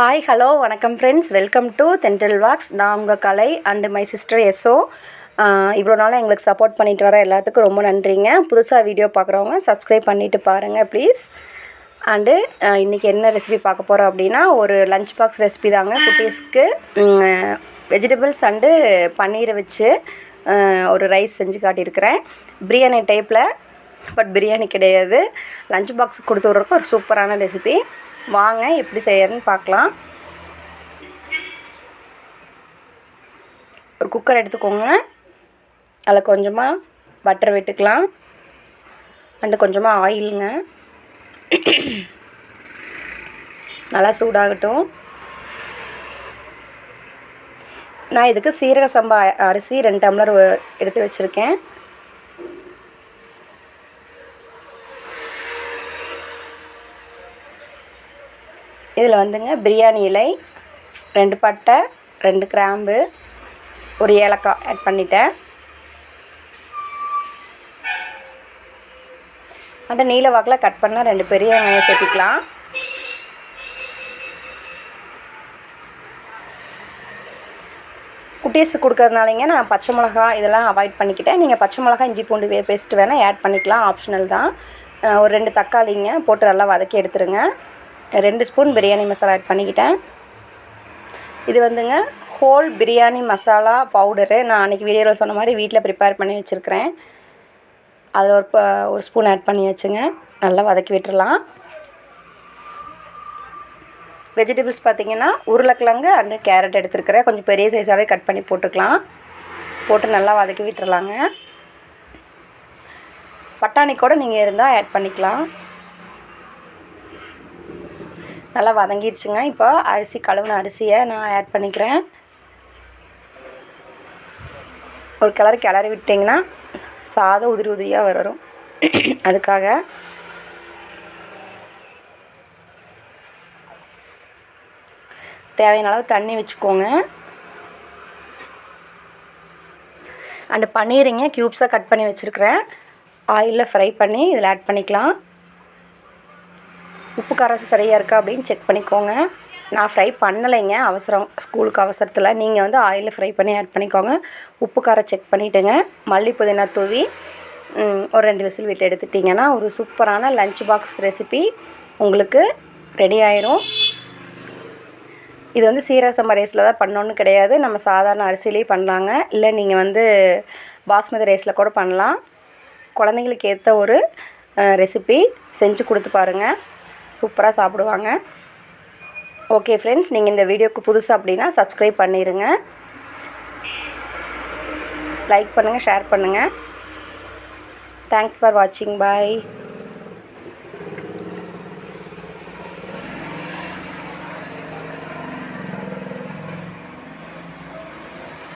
Hi hello வணக்கம் friends welcome to தென்டல் வாக்ஸ் நான் உங்கள் Kalai and my sister so இவ்வளோ நாளாக எங்களுக்கு சப்போர்ட் பண்ணிட்டு வர எல்லாத்துக்கும் ரொம்ப நன்றிங்க. புதுசாக வீடியோ பார்க்குறவங்க சப்ஸ்கிரைப் பண்ணிவிட்டு பாருங்கள் ப்ளீஸ் அண்டு இன்றைக்கி என்ன ரெசிபி பார்க்க போகிறோம் அப்படின்னா ஒரு லஞ்ச் பாக்ஸ் ரெசிபி தாங்க. குட்டீஸ்க்கு வெஜிடபிள்ஸ் அண்டு பன்னீரை வச்சு ஒரு ரைஸ் செஞ்சு காட்டியிருக்கிறேன். பிரியாணி டைப்பில் பட் பிரியாணி கிடையாது. லஞ்ச் பாக்ஸ் கொடுத்து விட்றதுக்கு ஒரு சூப்பரான ரெசிபி வாங்க எப்படி செய்யறதுன்னு பார்க்கலாம். ஒரு குக்கர் எடுத்துக்கோங்க. அதில் கொஞ்சமாக பட்டர் விட்டுக்கலாம். அண்டு கொஞ்சமாக ஆயிலுங்க நல்லா சூடாகட்டும். நான் இதுக்கு சீரக சம்பா அரிசி ரெண்டு டம்ளர் எடுத்து வச்சுருக்கேன். இதில் வந்துங்க பிரியாணி இலை ரெண்டு பட்டை ரெண்டு கிராம்பு ஒரு ஏலக்காய் ஆட் பண்ணிட்டேன். அந்த நீல வாக்கில் கட் பண்ணால் ரெண்டு பெரிய வெங்காயம் சேர்த்திக்கலாம். குட்டீஸ் கொடுக்கறதுனாலங்க நான் பச்சை மிளகா இதெல்லாம் அவாய்ட் பண்ணிக்கிட்டேன். நீங்கள் பச்சை மிளகா இஞ்சி பூண்டு வே பேஸ்ட் வேணால் ஆட் பண்ணிக்கலாம். ஆப்ஷனல் தான். ஒரு ரெண்டு தக்காளிங்க போட்டு நல்லா வதக்கி எடுத்துருங்க. ரெண்டு ஸ்பூன் பிரியாணி மசாலா ஆட் பண்ணிக்கிட்டேன். இது வந்துங்க ஹோல் பிரியாணி மசாலா பவுடரு. நான் அன்றைக்கி வீடியோவில் சொன்ன மாதிரி வீட்டில் ப்ரிப்பேர் பண்ணி வச்சுருக்கிறேன். அது ஒரு ப ஒரு ஸ்பூன் ஆட் பண்ணி வச்சுங்க நல்லா வதக்கி விட்டுடலாம் வெஜிடபிள்ஸ் பார்த்தீங்கன்னா உருளைக்கிழங்கு அண்டு கேரட் எடுத்துருக்கிறேன். கொஞ்சம் பெரிய சைஸாகவே கட் பண்ணி போட்டுக்கலாம். போட்டு நல்லா வதக்கி விட்டுறலாங்க. பட்டாணி கூட நீங்கள் இருந்தால் ஆட் பண்ணிக்கலாம். நல்லா வதங்கிருச்சுங்க. இப்போ அரிசி கழுவுன அரிசியை நான் ஆட் பண்ணிக்கிறேன். ஒரு கிளறு கிளறி விட்டிங்கன்னா சாதம் உதிரி உதிரியாக வரும். அதுக்காக தேவையான அளவு தண்ணி வச்சுக்கோங்க. அண்டு பன்னீருங்க க்யூப்ஸாக கட் பண்ணி வச்சுருக்கிறேன். ஆயிலில் ஃப்ரை பண்ணி இதில் ஆட் பண்ணிக்கலாம். உப்பு காரம் சரியாக இருக்கா அப்படின்னு செக் பண்ணிக்கோங்க. நான் ஃப்ரை பண்ணலைங்க அவசரம். ஸ்கூலுக்கு அவசரத்தில். நீங்கள் வந்து ஆயிலில் ஃப்ரை பண்ணி ஆட் பண்ணிக்கோங்க. உப்பு காரம் செக் பண்ணிவிட்டுங்க மல்லி புதினா தூவி ஒரு ரெண்டு விசில் விட்டு எடுத்துட்டிங்கன்னா ஒரு சூப்பரான லஞ்ச் பாக்ஸ் ரெசிபி உங்களுக்கு ரெடி ஆயிரும். இது வந்து சீரக ரைஸில் தான் பண்ணோன்னு கிடையாது. நம்ம சாதாரண அரிசிலேயே பண்ணலாங்க. இல்லை நீங்கள் வந்து பாஸ்மதி ரைஸில் கூட பண்ணலாம். குழந்தைங்களுக்கு ஏற்ற ஒரு ரெசிபி செஞ்சு கொடுத்து பாருங்கள் சூப்பராக சாப்பிடுவாங்க. ஓகே ஃப்ரெண்ட்ஸ் நீங்கள் இந்த வீடியோக்கு புதுசு அப்படின்னா சப்ஸ்கிரைப் பண்ணிடுங்க லைக் பண்ணுங்கள் ஷேர் பண்ணுங்கள் தேங்க்ஸ் ஃபார் வாட்சிங் பாய்